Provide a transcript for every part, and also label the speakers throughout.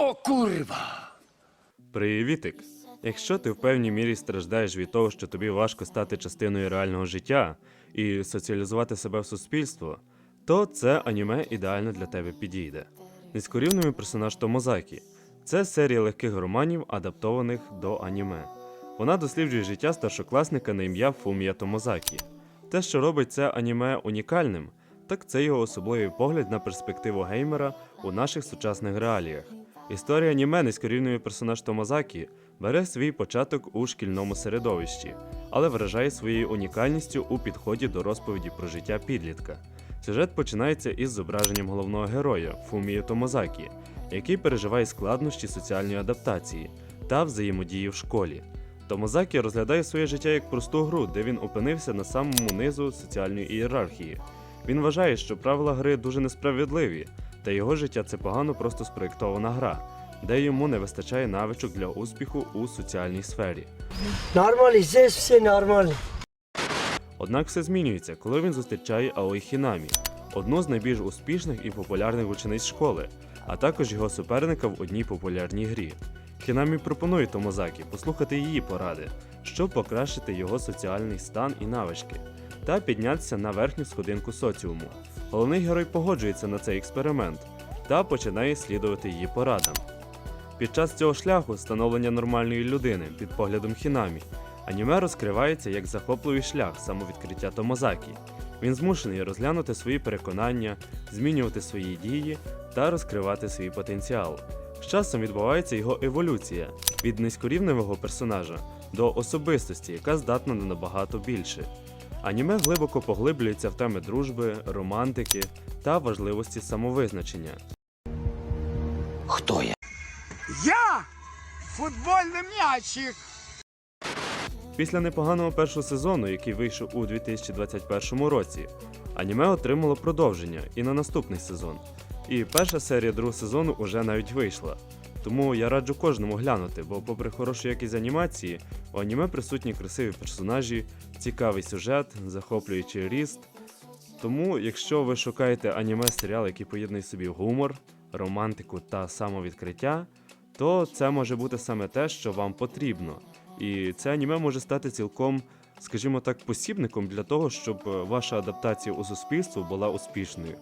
Speaker 1: O kurwa!
Speaker 2: Привітик! Якщо ти в певній мірі страждаєш від того, що тобі важко стати частиною реального життя і соціалізувати себе в суспільство, то це аніме ідеально для тебе підійде. Низькорівневий персонаж Томозакі це серія легких романів, адаптованих до аніме. Вона досліджує життя старшокласника на ім'я Фумія Томозакі. Те, що робить це аніме унікальним, так це його особливий погляд на перспективу геймера у наших сучасних реаліях. Історія аніме низькорівневий персонаж Томозакі бере свій початок у шкільному середовищі, але вражає своєю унікальністю у підході до розповіді про життя підлітка. Сюжет починається із зображенням головного героя Фумії Томозакі, який переживає складнощі соціальної адаптації та взаємодії в школі. Томозакі розглядає своє життя як просту гру, де він опинився на самому низу соціальної ієрархії. Він вважає, що правила гри дуже несправедливі, та його життя це погано просто спроєктована гра, де йому не вистачає навичок для успіху у соціальній сфері.
Speaker 3: Нормально, здесь все нормально.
Speaker 2: Однак все змінюється, коли він зустрічає Аой Хінамі, одну з найбільш успішних і популярних учениць школи, а також його суперника в одній популярній грі. Хінамі пропонує Томозакі послухати її поради, щоб покращити його соціальний стан і навички, та піднятися на верхню сходинку соціуму. Головний герой погоджується на цей експеримент та починає слідувати її порадам. Під час цього шляху становлення нормальної людини під поглядом Хінамі, аніме розкривається як захопливий шлях самовідкриття Томозакі. Він змушений розглянути свої переконання, змінювати свої дії та розкривати свій потенціал. З часом відбувається його еволюція від низькорівневого персонажа до особистості, яка здатна на набагато більше. Аніме глибоко поглиблюється в теми дружби, романтики та важливості самовизначення.
Speaker 1: Хто я? Я футбольний м'ячик.
Speaker 2: Після непоганого першого сезону, який вийшов у 2021 році, аніме отримало продовження і на наступний сезон. І перша серія другого сезону уже навіть вийшла. Тому я раджу кожному глянути, бо, попри хорошу якість анімації, у аніме присутні красиві персонажі, цікавий сюжет, захоплюючий ріст. Тому, якщо ви шукаєте аніме серіал, який поєднує собі гумор, романтику та самовідкриття, то це може бути саме те, що вам потрібно. І це аніме може стати цілком, скажімо так, посібником для того, щоб е, ваша адаптація у суспільство була успішною.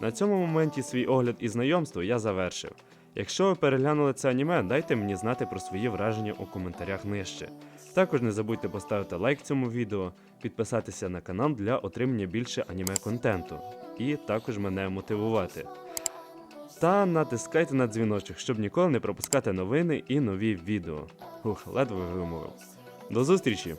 Speaker 2: На цьому моменті свій огляд і знайомство я завершив. Якщо ви переглянули це аніме, дайте мені знати про свої враження у коментарях нижче. Також не забудьте поставити лайк цьому відео, підписатися на канал для отримання більше аніме контенту і також мене мотивувати. Та натискайте на дзвіночок, щоб ніколи не пропускати новини і нові відео. Ух, ледве вимовив. До зустрічі!